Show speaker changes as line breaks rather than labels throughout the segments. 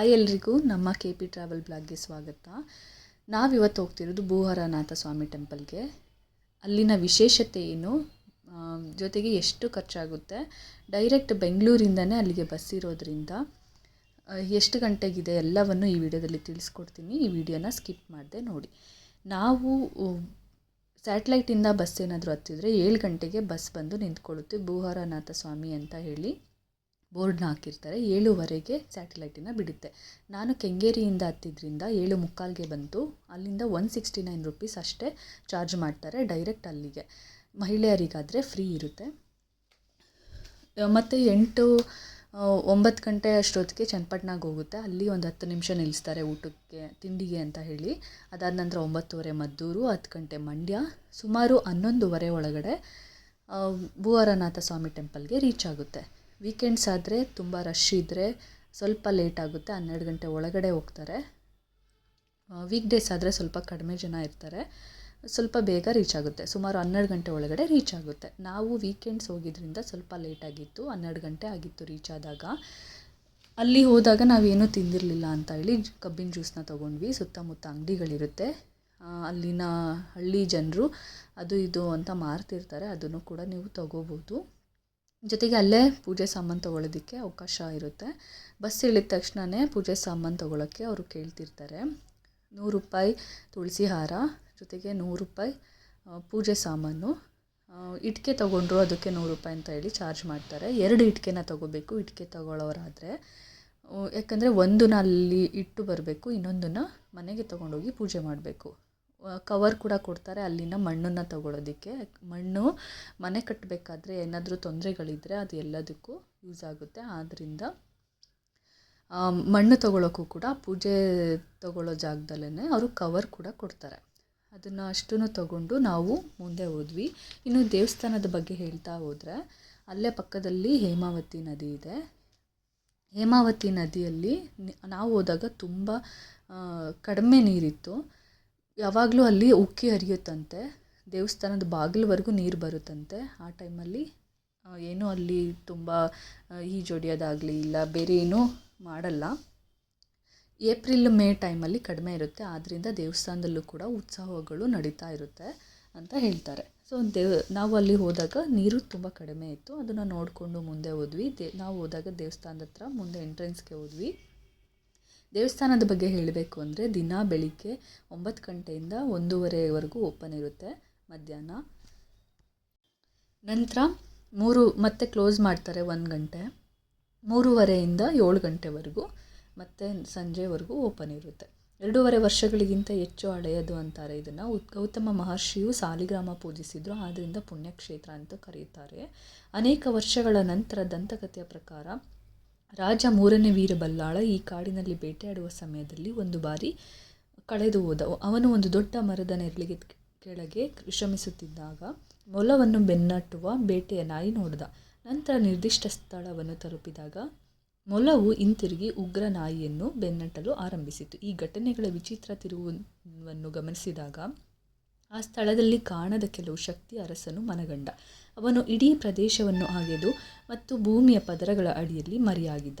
Hi ಎಲ್ರಿಗೂ, ನಮ್ಮ K P travel ಬ್ಲಾಗ್ಗೆ ಸ್ವಾಗತ. ನಾವಿವತ್ತು ಹೋಗ್ತಿರೋದು ಭೂಹರನಾಥ ಸ್ವಾಮಿ ಟೆಂಪಲ್ಗೆ. ಅಲ್ಲಿನ ವಿಶೇಷತೆ ಏನು? ಜೊತೆಗೆ ಎಷ್ಟು ಖರ್ಚಾಗುತ್ತೆ? ಡೈರೆಕ್ಟ್ ಬೆಂಗಳೂರಿಂದನೇ ಅಲ್ಲಿಗೆ ಬಸ್ ಇರೋದ್ರಿಂದ ಎಷ್ಟು ಗಂಟೆಗಿದೆ? ಎಲ್ಲವನ್ನು ಈ ವಿಡಿಯೋದಲ್ಲಿ ತಿಳಿಸ್ಕೊಡ್ತೀನಿ. ಈ ವಿಡಿಯೋನ ಸ್ಕಿಪ್ ಮಾಡಿದೆ ನೋಡಿ. ನಾವು ಸ್ಯಾಟ್ಲೈಟಿಂದ ಬಸ್ ಏನಾದರೂ ಹತ್ತಿದ್ರೆ ಏಳು ಗಂಟೆಗೆ ಬಸ್ ಬಂದು ನಿಂತ್ಕೊಳ್ಳುತ್ತೆ ಭೂಹರನಾಥ ಸ್ವಾಮಿ ಅಂತ ಹೇಳಿ. ಬೋರ್ಡ್ನ ಹಾಕಿರ್ತಾರೆ, ಏಳುವರೆಗೆ ಸ್ಯಾಟಲೈಟಿನ ಬಿಡುತ್ತೆ. ನಾನು ಕೆಂಗೇರಿಯಿಂದ ಹತ್ತಿದ್ರಿಂದ ಏಳು ಮುಕ್ಕಾಲ್ಗೆ ಬಂತು. ಅಲ್ಲಿಂದ ಒನ್ ಸಿಕ್ಸ್ಟಿ ನೈನ್ ರುಪೀಸ್ ಅಷ್ಟೇ ಚಾರ್ಜ್ ಮಾಡ್ತಾರೆ ಡೈರೆಕ್ಟ್ ಅಲ್ಲಿಗೆ. ಮಹಿಳೆಯರಿಗಾದರೆ ಫ್ರೀ ಇರುತ್ತೆ. ಮತ್ತು ಎಂಟು ಒಂಬತ್ತು ಗಂಟೆ ಅಷ್ಟೊತ್ತಿಗೆ ಚನ್ನಪಟ್ಟಣಕ್ಕೆ ಹೋಗುತ್ತೆ. ಅಲ್ಲಿ ಒಂದು ಹತ್ತು ನಿಮಿಷ ನಿಲ್ಲಿಸ್ತಾರೆ ಊಟಕ್ಕೆ, ತಿಂಡಿಗೆ ಅಂತ ಹೇಳಿ. ಅದಾದ ನಂತರ ಒಂಬತ್ತುವರೆ ಮದ್ದೂರು, ಹತ್ತು ಗಂಟೆ ಮಂಡ್ಯ. ಸುಮಾರು ಹನ್ನೊಂದುವರೆ ಒಳಗಡೆ ಭೂವರನಾಥ ಸ್ವಾಮಿ ಟೆಂಪಲ್ಗೆ ರೀಚ್ ಆಗುತ್ತೆ. ವೀಕೆಂಡ್ಸ್ ಆದರೆ ತುಂಬ ರಶ್ ಇದ್ದರೆ ಸ್ವಲ್ಪ ಲೇಟ್ ಆಗುತ್ತೆ, ಹನ್ನೆರಡು ಗಂಟೆ ಒಳಗಡೆ ಹೋಗ್ತಾರೆ. ವೀಕ್ ಡೇಸ್ ಆದರೆ ಸ್ವಲ್ಪ ಕಡಿಮೆ ಜನ ಇರ್ತಾರೆ. ಸ್ವಲ್ಪ ಬೇಗ ರೀಚ್ ಆಗುತ್ತೆ. ಸುಮಾರು ಹನ್ನೆರಡು ಗಂಟೆ ಒಳಗಡೆ ರೀಚ್ ಆಗುತ್ತೆ. ನಾವು ವೀಕೆಂಡ್ಸ್ ಹೋಗಿದ್ದರಿಂದ ಸ್ವಲ್ಪ ಲೇಟ್ ಆಗಿತ್ತು, ಹನ್ನೆರಡು ಗಂಟೆ ಆಗಿತ್ತು ರೀಚ್ ಆದಾಗ. ಅಲ್ಲಿ ಹೋದಾಗ ನಾವೇನೂ ತಿಂದಿರಲಿಲ್ಲ ಅಂತ ಹೇಳಿ ಕಬ್ಬಿನ ಜ್ಯೂಸನ್ನ ತೊಗೊಂಡ್ವಿ. ಸುತ್ತಮುತ್ತ ಅಂಗಡಿಗಳಿರುತ್ತೆ. ಅಲ್ಲಿನ ಹಳ್ಳಿ ಜನರು ಅದು ಇದು ಅಂತ ಮಾರ್ತಿರ್ತಾರೆ, ಅದನ್ನು ಕೂಡ ನೀವು ತೊಗೋಬೋದು. ಜೊತೆಗೆ ಅಲ್ಲೇ ಪೂಜೆ ಸಾಮಾನು ತೊಗೊಳೋದಕ್ಕೆ ಅವಕಾಶ ಇರುತ್ತೆ. ಬಸ್ ಇಳಿದ ತಕ್ಷಣವೇ ಪೂಜೆ ಸಾಮಾನು ತೊಗೊಳಕ್ಕೆ ಅವರು ಕೇಳ್ತಿರ್ತಾರೆ. ನೂರು ರೂಪಾಯಿ ತುಳಸಿ ಹಾರ, ಜೊತೆಗೆ ನೂರು ರೂಪಾಯಿ ಪೂಜೆ ಸಾಮಾನು. ಇಟ್ಕೆ ತೊಗೊಂಡ್ರು ಅದಕ್ಕೆ ನೂರು ರೂಪಾಯಿ ಅಂತ ಹೇಳಿ ಚಾರ್ಜ್ ಮಾಡ್ತಾರೆ. ಎರಡು ಇಟ್ಕೆನ ತೊಗೋಬೇಕು, ಇಟ್ಕೆ ತೊಗೊಳ್ಳೋರಾದರೆ ಯಾಕಂದರೆ ಒಂದನ್ನ ಅಲ್ಲಿ ಇಟ್ಟು ಬರಬೇಕು, ಇನ್ನೊಂದನ್ನು ಮನೆಗೆ ತೊಗೊಂಡೋಗಿ ಪೂಜೆ ಮಾಡಬೇಕು. ಕವರ್ ಕೂಡ ಕೊಡ್ತಾರೆ, ಅಲ್ಲಿನ ಮಣ್ಣನ್ನು ತಗೊಳ್ಳೋದಕ್ಕೆ ಮಣ್ಣು ಮನೆ ಕಟ್ಟಬೇಕಾದ್ರೆ ಏನಾದರೂ ತೊಂದರೆಗಳಿದ್ದರೆ ಅದು ಎಲ್ಲದಕ್ಕೂ ಯೂಸ್ ಆಗುತ್ತೆ. ಆದ್ದರಿಂದ ಮಣ್ಣು ತಗೊಳ್ಳೋಕ್ಕೂ ಕೂಡ, ಪೂಜೆ ತಗೊಳ್ಳೋ ಜಾಗದಲ್ಲೇ ಅವರು ಕವರ್ ಕೂಡ ಕೊಡ್ತಾರೆ. ಅದನ್ನು ಅಷ್ಟೂ ತಗೊಂಡು ನಾವು ಮುಂದೆ ಹೋದ್ವಿ. ಇನ್ನು ದೇವಸ್ಥಾನದ ಬಗ್ಗೆ ಹೇಳ್ತಾ ಹೋದರೆ, ಅಲ್ಲೇ ಪಕ್ಕದಲ್ಲಿ ಹೇಮಾವತಿ ನದಿ ಇದೆ. ಹೇಮಾವತಿ ನದಿಯಲ್ಲಿ ನಾವು ಹೋದಾಗ ತುಂಬ ಕಡಿಮೆ ನೀರಿತ್ತು. ಯಾವಾಗಲೂ ಅಲ್ಲಿ ಉಕ್ಕಿ ಹರಿಯುತ್ತಂತೆ. ದೇವಸ್ಥಾನದ ಬಾಗಿಲವರೆಗೂ ನೀರು ಬರುತ್ತಂತೆ. ಆ ಟೈಮಲ್ಲಿ ಏನೂ ಅಲ್ಲಿ ತುಂಬ ಈಜೊಡೆಯೋದಾಗಲಿ ಇಲ್ಲ, ಬೇರೆ ಏನೂ ಮಾಡಲ್ಲ. ಏಪ್ರಿಲ್, ಮೇ ಟೈಮಲ್ಲಿ ಕಡಿಮೆ ಇರುತ್ತೆ. ಆದ್ದರಿಂದ ದೇವಸ್ಥಾನದಲ್ಲೂ ಕೂಡ ಉತ್ಸವಗಳು ನಡೀತಾ ಇರುತ್ತೆ ಅಂತ ಹೇಳ್ತಾರೆ. ಸೊ ದೇವ್ ನಾವು ಅಲ್ಲಿ ಹೋದಾಗ ನೀರು ತುಂಬ ಕಡಿಮೆ ಇತ್ತು. ಅದನ್ನು ನೋಡಿಕೊಂಡು ಮುಂದೆ ಹೋದ್ವಿ. ದೇ, ನಾವು ಹೋದಾಗ ದೇವಸ್ಥಾನದ ಹತ್ರ ಮುಂದೆ ಎಂಟ್ರೆನ್ಸ್ಗೆ ಹೋದ್ವಿ. ದೇವಸ್ಥಾನದ ಬಗ್ಗೆ ಹೇಳಬೇಕು ಅಂದರೆ ದಿನ ಬೆಳಿಗ್ಗೆ ಒಂಬತ್ತು ಗಂಟೆಯಿಂದ ಒಂದೂವರೆವರೆಗೂ ಓಪನ್ ಇರುತ್ತೆ ಮಧ್ಯಾಹ್ನ. ನಂತರ ಮೂರು, ಮತ್ತೆ ಕ್ಲೋಸ್ ಮಾಡ್ತಾರೆ ಒಂದು ಗಂಟೆ. ಮೂರುವರೆಯಿಂದ ಏಳು ಗಂಟೆವರೆಗೂ, ಮತ್ತು ಸಂಜೆವರೆಗೂ ಓಪನ್ ಇರುತ್ತೆ. ಎರಡೂವರೆ ವರ್ಷಗಳಿಗಿಂತ ಹೆಚ್ಚು ಹಳೆಯದು ಅಂತಾರೆ ಇದನ್ನು. ಗೌತಮ ಮಹರ್ಷಿಯು ಸಾಲಿಗ್ರಾಮ ಪೂಜಿಸಿದ್ರು ಆದ್ದರಿಂದ ಪುಣ್ಯಕ್ಷೇತ್ರ ಅಂತ ಕರೆಯುತ್ತಾರೆ ಅನೇಕ ವರ್ಷಗಳ ನಂತರ ದಂತಕಥೆಯ ಪ್ರಕಾರ ರಾಜ ಮೂರನೇ ವೀರಬಲ್ಲಾಳ ಈ ಕಾಡಿನಲ್ಲಿ ಬೇಟೆಯಾಡುವ ಸಮಯದಲ್ಲಿ ಒಂದು ಬಾರಿ ಕಳೆದು ಹೋದ. ಅವನು ಒಂದು ದೊಡ್ಡ ಮರದ ನೆರಳಿಗೆ ಕೆಳಗೆ ವಿಶ್ರಮಿಸುತ್ತಿದ್ದಾಗ ಮೊಲವನ್ನು ಬೆನ್ನಟ್ಟುವ ಬೇಟೆಯ ನಾಯಿ ನೋಡಿದ. ನಂತರ ನಿರ್ದಿಷ್ಟ ಸ್ಥಳವನ್ನು ತಲುಪಿದಾಗ ಮೊಲವು ಹಿಂತಿರುಗಿ ಉಗ್ರ ನಾಯಿಯನ್ನು ಬೆನ್ನಟ್ಟಲು ಆರಂಭಿಸಿತು. ಈ ಘಟನೆಗಳ ವಿಚಿತ್ರ ತಿರುವನ್ನು ಗಮನಿಸಿದಾಗ ಆ ಸ್ಥಳದಲ್ಲಿ ಕಾಣದ ಕೆಲವು ಶಕ್ತಿ ಅರಸನು ಮನಗಂಡ. ಅವನು ಇಡೀ ಪ್ರದೇಶವನ್ನು ಅಗೆದು ಮತ್ತು ಭೂಮಿಯ ಪದರಗಳ ಅಡಿಯಲ್ಲಿ ಮರೆಯಾಗಿದ್ದ.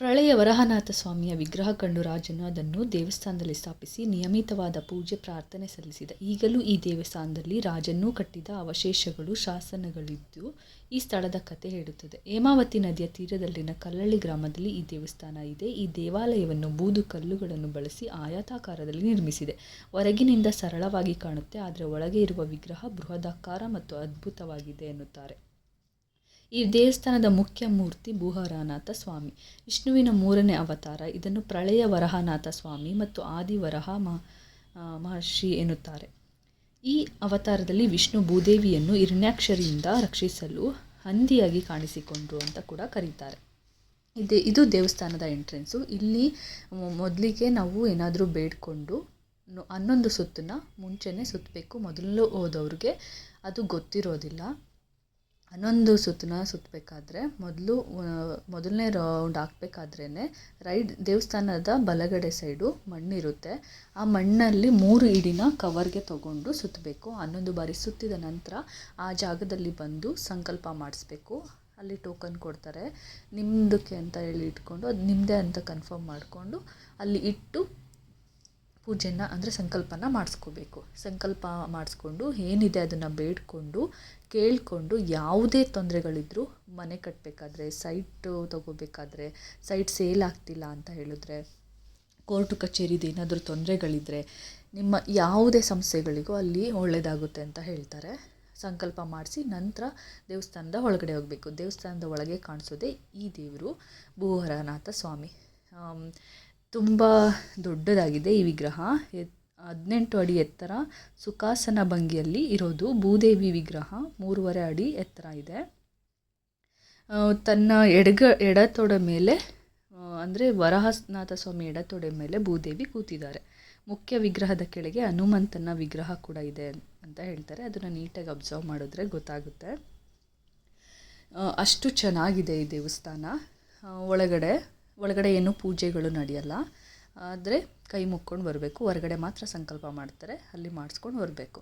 ಪ್ರಳಯ ವರಹನಾಥ ಸ್ವಾಮಿಯ ವಿಗ್ರಹ ಕಂಡು ರಾಜನು ಅದನ್ನು ದೇವಸ್ಥಾನದಲ್ಲಿ ಸ್ಥಾಪಿಸಿ ನಿಯಮಿತವಾದ ಪೂಜೆ, ಪ್ರಾರ್ಥನೆ ಸಲ್ಲಿಸಿದ. ಈಗಲೂ ಈ ದೇವಸ್ಥಾನದಲ್ಲಿ ರಾಜನ್ನೂ ಕಟ್ಟಿದ ಅವಶೇಷಗಳು, ಶಾಸನಗಳಿದ್ದು ಈ ಸ್ಥಳದ ಕಥೆ ಹೇಳುತ್ತದೆ. ಹೇಮಾವತಿ ನದಿಯ ತೀರದಲ್ಲಿನ ಕಲ್ಲಳ್ಳಿ ಗ್ರಾಮದಲ್ಲಿ ಈ ದೇವಸ್ಥಾನ ಇದೆ. ಈ ದೇವಾಲಯವನ್ನು ಬೂದು ಕಲ್ಲುಗಳನ್ನು ಬಳಸಿ ಆಯಾತಾಕಾರದಲ್ಲಿ ನಿರ್ಮಿಸಿದೆ. ಹೊರಗಿನಿಂದ ಸರಳವಾಗಿ ಕಾಣುತ್ತೆ, ಆದರೆ ಒಳಗೆ ಇರುವ ವಿಗ್ರಹ ಬೃಹದಾಕಾರ ಮತ್ತು ಅದ್ಭುತವಾಗಿದೆ ಎನ್ನುತ್ತಾರೆ. ಈ ದೇವಸ್ಥಾನದ ಮುಖ್ಯ ಮೂರ್ತಿ ಭೂಹರನಾಥ ಸ್ವಾಮಿ. ವಿಷ್ಣುವಿನ ಮೂರನೇ ಅವತಾರ, ಇದನ್ನು ಪ್ರಳಯ ವರಹನಾಥ ಸ್ವಾಮಿ ಮತ್ತು ಆದಿ ವರಹ ಮಹರ್ಷಿ ಎನ್ನುತ್ತಾರೆ. ಈ ಅವತಾರದಲ್ಲಿ ವಿಷ್ಣು ಭೂದೇವಿಯನ್ನು ಹಿರಣ್ಯಾಕ್ಷರಿಯಿಂದ ರಕ್ಷಿಸಲು ಹಂದಿಯಾಗಿ ಕಾಣಿಸಿಕೊಂಡ್ರು ಅಂತ ಕೂಡ ಕರೀತಾರೆ. ಇದೆ, ಇದು ದೇವಸ್ಥಾನದ ಎಂಟ್ರೆನ್ಸು ಇಲ್ಲಿ ಮೊದಲಿಗೆ ನಾವು ಏನಾದರೂ ಬೇಡಿಕೊಂಡು ಹನ್ನೊಂದು ಸುತ್ತನ್ನು ಮುಂಚೆನೇ ಸುತ್ತಬೇಕು. ಮೊದಲು ಹೋದವ್ರಿಗೆ ಅದು ಗೊತ್ತಿರೋದಿಲ್ಲ. ಹನ್ನೊಂದು ಸುತ್ತನ್ನ ಸುತ್ತಬೇಕಾದ್ರೆ ಮೊದಲು ಮೊದಲನೇ ರೌಂಡ್ ಹಾಕ್ಬೇಕಾದ್ರೇ ರೈಟ್ ದೇವಸ್ಥಾನದ ಬಲಗಡೆ ಸೈಡು ಮಣ್ಣಿರುತ್ತೆ. ಆ ಮಣ್ಣಲ್ಲಿ ಮೂರು ಇಡಿನ ಕವರ್ಗೆ ತಗೊಂಡು ಸುತ್ತಬೇಕು. ಹನ್ನೊಂದು ಬಾರಿ ಸುತ್ತಿದ ನಂತರ ಆ ಜಾಗದಲ್ಲಿ ಬಂದು ಸಂಕಲ್ಪ ಮಾಡಿಸ್ಬೇಕು. ಅಲ್ಲಿ ಟೋಕನ್ ಕೊಡ್ತಾರೆ. ನಿಮ್ಮದಕ್ಕೆ ಅಂತ ಹೇಳಿ ಇಟ್ಕೊಂಡು, ಅದು ನಿಮ್ಮದೇ ಅಂತ ಕನ್ಫರ್ಮ್ ಮಾಡಿಕೊಂಡು ಅಲ್ಲಿ ಇಟ್ಟು ಪೂಜೆನ ಅಂದರೆ ಸಂಕಲ್ಪನ ಮಾಡಿಸ್ಕೋಬೇಕು. ಸಂಕಲ್ಪ ಮಾಡಿಸ್ಕೊಂಡು ಏನಿದೆ ಅದನ್ನು ಬೇಡಿಕೊಂಡು, ಕೇಳಿಕೊಂಡು ಯಾವುದೇ ತೊಂದರೆಗಳಿದ್ರೂ ಮನೆ ಕಟ್ಟಬೇಕಾದ್ರೆ ಸೈಟು ತೊಗೋಬೇಕಾದ್ರೆ ಸೈಟ್ ಸೇಲ್ ಆಗ್ತಿಲ್ಲ ಅಂತ ಹೇಳಿದ್ರೆ ಕೋರ್ಟು ಕಚೇರಿದು ಏನಾದರೂ ತೊಂದರೆಗಳಿದ್ದರೆ ನಿಮ್ಮ ಯಾವುದೇ ಸಮಸ್ಯೆಗಳಿಗೂ ಅಲ್ಲಿ ಒಳ್ಳೆಯದಾಗುತ್ತೆ ಅಂತ ಹೇಳ್ತಾರೆ. ಸಂಕಲ್ಪ ಮಾಡಿಸಿ ನಂತರ ದೇವಸ್ಥಾನದ ಒಳಗಡೆ ಹೋಗಬೇಕು. ದೇವಸ್ಥಾನದ ಒಳಗೆ ಕಾಣಿಸೋದೇ ಈ ದೇವರು ಭೂಹರನಾಥ ಸ್ವಾಮಿ. ತುಂಬ ದೊಡ್ಡದಾಗಿದೆ ಈ ವಿಗ್ರಹ. ಎತ್ ಹದಿನೆಂಟು ಅಡಿ ಎತ್ತರ ಸುಖಾಸನ ಭಂಗಿಯಲ್ಲಿ ಇರೋದು ಭೂದೇವಿ ವಿಗ್ರಹ. ಮೂರುವರೆ ಅಡಿ ಎತ್ತರ ಇದೆ. ತನ್ನ ಎಡಗ ಎಡತೊಡೆ ಮೇಲೆ ಅಂದರೆ ವರಹನಾಥ ಸ್ವಾಮಿ ಎಡತೊಡೆ ಮೇಲೆ ಭೂದೇವಿ ಕೂತಿದ್ದಾರೆ. ಮುಖ್ಯ ವಿಗ್ರಹದ ಕೆಳಗೆ ಹನುಮಂತನ ವಿಗ್ರಹ ಕೂಡ ಇದೆ ಅಂತ ಹೇಳ್ತಾರೆ. ಅದನ್ನು ನೀಟಾಗಿ ಅಬ್ಸರ್ವ್ ಮಾಡಿದ್ರೆ ಗೊತ್ತಾಗುತ್ತೆ. ಅಷ್ಟು ಚೆನ್ನಾಗಿದೆ ಈ ದೇವಸ್ಥಾನ. ಒಳಗಡೆ ಒಳಗಡೆ ಏನೂ ಪೂಜೆಗಳು ನಡೆಯಲ್ಲ, ಆದರೆ ಕೈ ಮುಕ್ಕೊಂಡು ಬರಬೇಕು. ಹೊರಗಡೆ ಮಾತ್ರ ಸಂಕಲ್ಪ ಮಾಡ್ತಾರೆ, ಅಲ್ಲಿ ಮಾಡಿಸ್ಕೊಂಡು ಬರಬೇಕು.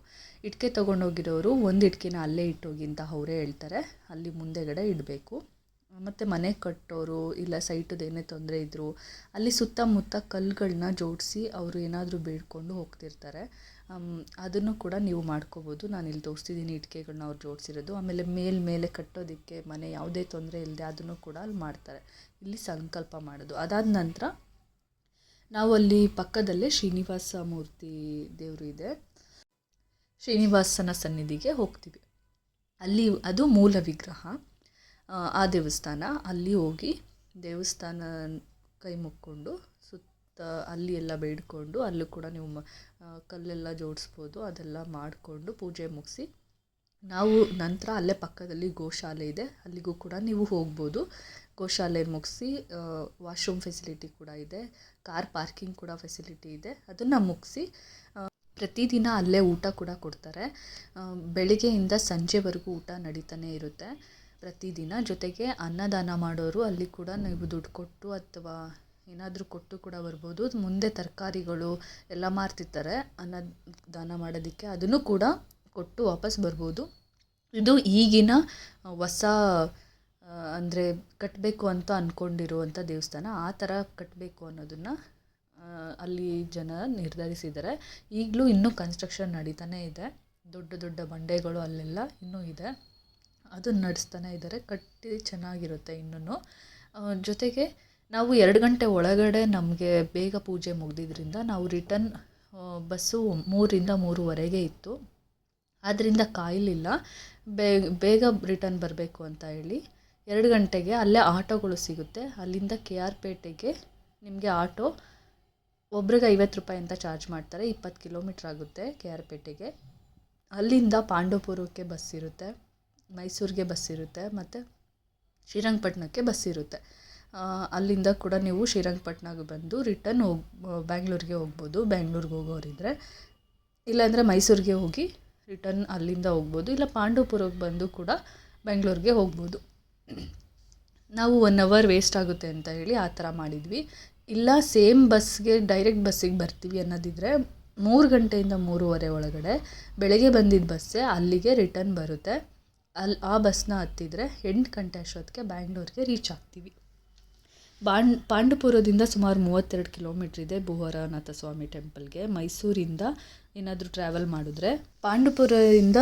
ಇಟ್ಕೆ ತೊಗೊಂಡೋಗಿರೋರು ಒಂದು ಇಟ್ಕೆನ ಅಲ್ಲೇ ಇಟ್ಟೋಗಿ ಅಂತ ಅವರೇ ಹೇಳ್ತಾರೆ. ಅಲ್ಲಿ ಮುಂದೆಗಡೆ ಇಡಬೇಕು. ಮತ್ತು ಮನೆ ಕಟ್ಟೋರು ಇಲ್ಲ ಸೈಟದು ಏನೇ ತೊಂದರೆ ಇದ್ದರೂ ಅಲ್ಲಿ ಸುತ್ತಮುತ್ತ ಕಲ್ಲುಗಳನ್ನ ಜೋಡಿಸಿ ಅವರು ಏನಾದರೂ ಬೇಡ್ಕೊಂಡು ಹೋಗ್ತಿರ್ತಾರೆ. ಅದನ್ನು ಕೂಡ ನೀವು ಮಾಡ್ಕೋಬೋದು. ನಾನು ಇಲ್ಲಿ ತೋರಿಸ್ತಿದ್ದೀನಿ ಇಟ್ಕೆಗಳನ್ನ ಅವ್ರು ಜೋಡಿಸಿರೋದು. ಆಮೇಲೆ ಮೇಲ್ಮೇಲೆ ಕಟ್ಟೋದಕ್ಕೆ ಮನೆ ಯಾವುದೇ ತೊಂದರೆ ಇಲ್ಲದೆ ಅದನ್ನು ಕೂಡ ಅಲ್ಲಿ ಮಾಡ್ತಾರೆ. ಇಲ್ಲಿ ಸಂಕಲ್ಪ ಮಾಡೋದು. ಅದಾದ ನಂತರ ನಾವು ಅಲ್ಲಿ ಪಕ್ಕದಲ್ಲೇ ಶ್ರೀನಿವಾಸ ಮೂರ್ತಿ ದೇವರು ಇದೆ. ಶ್ರೀನಿವಾಸನ ಸನ್ನಿಧಿಗೆ ಹೋಗ್ತೀವಿ. ಅಲ್ಲಿ ಅದು ಮೂಲ ವಿಗ್ರಹ. ಆ, ದೇವಸ್ಥಾನ. ಅಲ್ಲಿ ಹೋಗಿ ದೇವಸ್ಥಾನ ಕೈ ಮುಕ್ಕೊಂಡು ಸುತ್ತ ಅಲ್ಲಿ ಎಲ್ಲ ಬೇಡಿಕೊಂಡು ಅಲ್ಲೂ ಕೂಡ ನೀವು ಕಲ್ಲೆಲ್ಲ ಜೋಡಿಸ್ಬೋದು ಅದೆಲ್ಲ ಮಾಡಿಕೊಂಡು ಪೂಜೆ ಮುಗಿಸಿ ನಾವು ನಂತರ ಅಲ್ಲೇ ಪಕ್ಕದಲ್ಲಿ ಗೋಶಾಲೆ ಇದೆ. ಅಲ್ಲಿಗೂ ಕೂಡ ನೀವು ಹೋಗ್ಬೋದು. ಗೋಶಾಲೆ ಮುಗಿಸಿ ವಾಶ್ರೂಮ್ ಫೆಸಿಲಿಟಿ ಕೂಡ ಇದೆ ಕಾರ್ ಪಾರ್ಕಿಂಗ್ ಕೂಡ ಫೆಸಿಲಿಟಿ ಇದೆ, ಅದನ್ನು ಮುಗಿಸಿ ಪ್ರತಿದಿನ ಅಲ್ಲೇ ಊಟ ಕೂಡ ಕೊಡ್ತಾರೆ. ಬೆಳಿಗ್ಗೆಯಿಂದ ಸಂಜೆವರೆಗೂ ಊಟ ನಡೀತಾನೆ ಇರುತ್ತೆ. ಪ್ರತಿದಿನ ಜೊತೆಗೆ ಅನ್ನದಾನ ಮಾಡೋರು ಅಲ್ಲಿ ಕೂಡ ನೀವು ದುಡ್ಡು ಕೊಟ್ಟು ಅಥವಾ ಏನಾದರೂ ಕೊಟ್ಟು ಕೂಡ ಬರ್ಬೋದು. ಮುಂದೆ ತರಕಾರಿಗಳು ಎಲ್ಲ ಮಾರ್ತಿರ್ತಾರೆ, ಅನ್ನದಾನ ಮಾಡೋದಕ್ಕೆ ಅದನ್ನು ಕೂಡ ಕೊಟ್ಟು ವಾಪಸ್ ಬರ್ಬೋದು. ಇದು ಈಗಿನ ಹೊಸ ಅಂದರೆ ಕಟ್ಟಬೇಕು ಅಂತ ಅಂದ್ಕೊಂಡಿರುವಂಥ ದೇವಸ್ಥಾನ, ಆ ಥರ ಕಟ್ಟಬೇಕು ಅನ್ನೋದನ್ನು ಅಲ್ಲಿ ಜನ ನಿರ್ಧರಿಸಿದ್ದಾರೆ. ಈಗಲೂ ಇನ್ನೂ ಕನ್ಸ್ಟ್ರಕ್ಷನ್ ನಡೀತಾನೇ ಇದೆ. ದೊಡ್ಡ ದೊಡ್ಡ ಬಂಡೆಗಳು ಅಲ್ಲೆಲ್ಲ ಇನ್ನೂ ಇದೆ. ಅದನ್ನು ನಡೆಸ್ತಾನೆ ಇದ್ದಾರೆ. ಕಟ್ಟಿ ಚೆನ್ನಾಗಿರುತ್ತೆ ಇನ್ನೂ ಜೊತೆಗೆ ನಾವು ಎರಡು ಗಂಟೆ ಒಳಗಡೆ ನಮಗೆ ಬೇಗ ಪೂಜೆ ಮುಗ್ದಿದ್ರಿಂದ ನಾವು ರಿಟರ್ನ್ ಬಸ್ಸು ಮೂರಿಂದ ಮೂರುವರೆಗೆ ಇತ್ತು. ಆದ್ದರಿಂದ ಕಾಯಲಿಲ್ಲ. ಬೇಗ ಬೇಗ ರಿಟರ್ನ್ ಬರಬೇಕು ಅಂತ ಹೇಳಿ. ಎರಡು ಗಂಟೆಗೆ ಅಲ್ಲೇ ಆಟೋಗಳು ಸಿಗುತ್ತೆ. ಅಲ್ಲಿಂದ ಕೆ ಆರ್ ಪೇಟೆಗೆ ನಿಮಗೆ ಆಟೋ ಒಬ್ರಿಗೆ ಐವತ್ತು ರೂಪಾಯಿ ಅಂತ ಚಾರ್ಜ್ ಮಾಡ್ತಾರೆ. ಇಪ್ಪತ್ತು ಕಿಲೋಮೀಟ್ರ್ ಆಗುತ್ತೆ ಕೆ ಆರ್ ಪೇಟೆಗೆ. ಅಲ್ಲಿಂದ ಪಾಂಡವಪುರಕ್ಕೆ ಬಸ್ ಇರುತ್ತೆ, ಮೈಸೂರಿಗೆ ಬಸ್ ಇರುತ್ತೆ ಮತ್ತು ಶ್ರೀರಂಗಪಟ್ಟಣಕ್ಕೆ ಬಸ್ ಇರುತ್ತೆ. ಅಲ್ಲಿಂದ ಕೂಡ ನೀವು ಶ್ರೀರಂಗಪಟ್ಟಣಕ್ಕೆ ಬಂದು ರಿಟರ್ನ್ ಹೋಗಿ, ಬ್ಯಾಂಗ್ಳೂರಿಗೆ ಹೋಗ್ಬೋದು, ಬ್ಯಾಂಗ್ಳೂರಿಗೆ ಹೋಗೋರಿದ್ರೆ. ಇಲ್ಲಾಂದರೆ ಮೈಸೂರಿಗೆ ಹೋಗಿ ರಿಟರ್ನ್ ಅಲ್ಲಿಂದ ಹೋಗ್ಬೋದು, ಇಲ್ಲ ಪಾಂಡವಪುರಕ್ಕೆ ಬಂದು ಕೂಡ ಬೆಂಗಳೂರಿಗೆ ಹೋಗ್ಬೋದು. ನಾವು ಒನ್ ಅವರ್ ವೇಸ್ಟ್ ಆಗುತ್ತೆ ಅಂತ ಹೇಳಿ ಆ ಥರ ಮಾಡಿದ್ವಿ. ಇಲ್ಲ ಸೇಮ್ ಬಸ್ಗೆ ಡೈರೆಕ್ಟ್ ಬಸ್ಸಿಗೆ ಬರ್ತೀವಿ ಅನ್ನೋದಿದ್ರೆ ಮೂರು ಗಂಟೆಯಿಂದ ಮೂರುವರೆ ಒಳಗಡೆ ಬೆಳಗ್ಗೆ ಬಂದಿದ್ದ ಬಸ್ಸೇ ಅಲ್ಲಿಗೆ ರಿಟರ್ನ್ ಬರುತ್ತೆ. ಅಲ್ಲಿ ಆ ಬಸ್ನ ಹತ್ತಿದ್ರೆ ಎಂಟು ಗಂಟೆ ಅಷ್ಟೊತ್ತಿಗೆ ಬ್ಯಾಂಗ್ಳೂರಿಗೆ ರೀಚ್ ಆಗ್ತೀವಿ. ಬಾಂಡ್, ಪಾಂಡುಪುರದಿಂದ ಸುಮಾರು ಮೂವತ್ತೆರಡು ಕಿಲೋಮೀಟ್ರ್ ಇದೆ ಭೂಹರನಾಥ ಸ್ವಾಮಿ ಟೆಂಪಲ್ಗೆ ಮೈಸೂರಿಂದ ಏನಾದರೂ ಟ್ರಾವೆಲ್ ಮಾಡಿದ್ರೆ ಪಾಂಡುಪುರದಿಂದ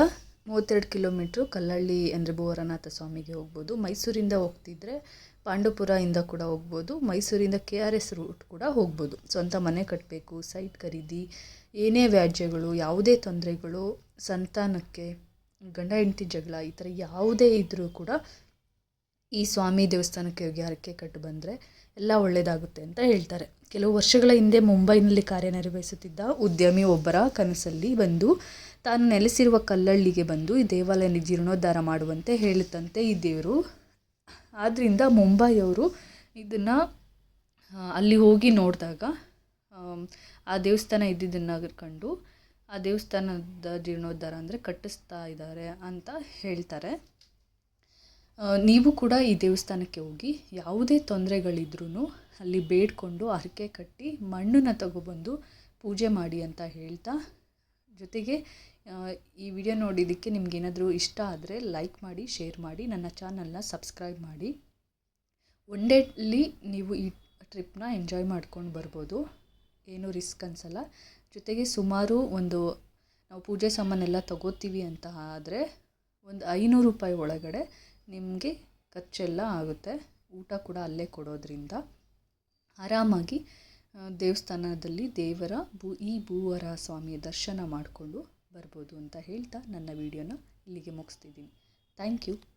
ಮೂವತ್ತೆರಡು ಕಿಲೋಮೀಟ್ರು ಕಲ್ಲಳ್ಳಿ ಅಂದರೆ ಭುವರನಾಥ ಸ್ವಾಮಿಗೆ ಹೋಗ್ಬೋದು. ಮೈಸೂರಿಂದ ಹೋಗ್ತಿದ್ರೆ ಪಾಂಡವಪುರದಿಂದ ಕೂಡ ಹೋಗ್ಬೋದು. ಮೈಸೂರಿಂದ ಕೆ ಆರ್ ಎಸ್ ರೂಟ್ ಕೂಡ ಹೋಗ್ಬೋದು. ಸ್ವಂತ ಮನೆ ಕಟ್ಟಬೇಕು ಸೈಟ್ ಖರೀದಿ, ಏನೇ ವ್ಯಾಜ್ಯಗಳು, ಯಾವುದೇ ತೊಂದರೆಗಳು, ಸಂತಾನಕ್ಕೆ, ಗಂಡ ಹೆಂಡತಿ ಜಗಳ, ಈ ಥರ ಯಾವುದೇ ಇದ್ದರೂ ಕೂಡ ಈ ಸ್ವಾಮಿ ದೇವಸ್ಥಾನಕ್ಕೆ ಹೋಗಿ ಹರಕೆ ಕಟ್ಟು ಬಂದರೆ ಎಲ್ಲ ಒಳ್ಳೆಯದಾಗುತ್ತೆ ಅಂತ ಹೇಳ್ತಾರೆ. ಕೆಲವು ವರ್ಷಗಳ ಹಿಂದೆ ಮುಂಬೈನಲ್ಲಿ ಕಾರ್ಯನಿರ್ವಹಿಸುತ್ತಿದ್ದ ಉದ್ಯಮಿ ಒಬ್ಬರ ಕನಸಲ್ಲಿ ಬಂದು ತಾನು ನೆಲೆಸಿರುವ ಕಲ್ಲಳ್ಳಿಗೆ ಬಂದು ಈ ದೇವಾಲಯ ಜೀರ್ಣೋದ್ಧಾರ ಮಾಡುವಂತೆ ಹೇಳುತ್ತಂತೆ ಈ ದೇವರು. ಆದ್ದರಿಂದ ಮುಂಬೈಯವರು ಇದನ್ನು ಅಲ್ಲಿ ಹೋಗಿ ನೋಡಿದಾಗ, ಆ ದೇವಸ್ಥಾನ ಇದ್ದಿದ್ದನ್ನು ಕಂಡು ಆ ದೇವಸ್ಥಾನದ ಜೀರ್ಣೋದ್ಧಾರ ಅಂದರೆ ಕಟ್ಟಿಸ್ತಾ ಇದ್ದಾರೆ ಅಂತ ಹೇಳ್ತಾರೆ. ನೀವು ಕೂಡ ಈ ದೇವಸ್ಥಾನಕ್ಕೆ ಹೋಗಿ ಯಾವುದೇ ತೊಂದರೆಗಳಿದ್ರೂ ಅಲ್ಲಿ ಬೇಡ್ಕೊಂಡು ಹರಕೆ ಕಟ್ಟಿ ಮಣ್ಣನ್ನು ತಗೊಬಂದು ಪೂಜೆ ಮಾಡಿ ಅಂತ ಹೇಳ್ತಾ, ಜೊತೆಗೆ ಈ ವಿಡಿಯೋ ನೋಡಿದ್ದಕ್ಕೆ ನಿಮಗೇನಾದರೂ ಇಷ್ಟ ಆದರೆ ಲೈಕ್ ಮಾಡಿ ಶೇರ್ ಮಾಡಿ, ನನ್ನ ಚಾನಲ್ನ ಸಬ್ಸ್ಕ್ರೈಬ್ ಮಾಡಿ. ಒನ್ ಡೇಲಿ ನೀವು ಈ ಟ್ರಿಪ್ನ ಎಂಜಾಯ್ ಮಾಡ್ಕೊಂಡು ಬರ್ಬೋದು. ಏನೂ ರಿಸ್ಕ್ ಅನಿಸಲ್ಲ. ಜೊತೆಗೆ ಸುಮಾರು ಒಂದು, ನಾವು ಪೂಜೆ ಸಾಮಾನೆಲ್ಲ ತಗೋತೀವಿ ಅಂತ ಆದರೆ ಒಂದು ಐನೂರು ರೂಪಾಯಿ ಒಳಗಡೆ ನಿಮಗೆ ಖರ್ಚೆಲ್ಲ ಆಗುತ್ತೆ. ಊಟ ಕೂಡ ಅಲ್ಲೇ ಕೊಡೋದ್ರಿಂದ. ಆರಾಮಾಗಿ ದೇವಸ್ಥಾನದಲ್ಲಿ ದೇವರ ಭೂ, ಈ ಭೂವರ ಸ್ವಾಮಿಯ ದರ್ಶನ ಮಾಡಿಕೊಂಡು ಬರ್ಬೋದು ಅಂತ ಹೇಳ್ತಾ ನನ್ನ ವಿಡಿಯೋನ ಇಲ್ಲಿಗೆ ಮುಗಿಸ್ತಿದ್ದೀನಿ. Thank you.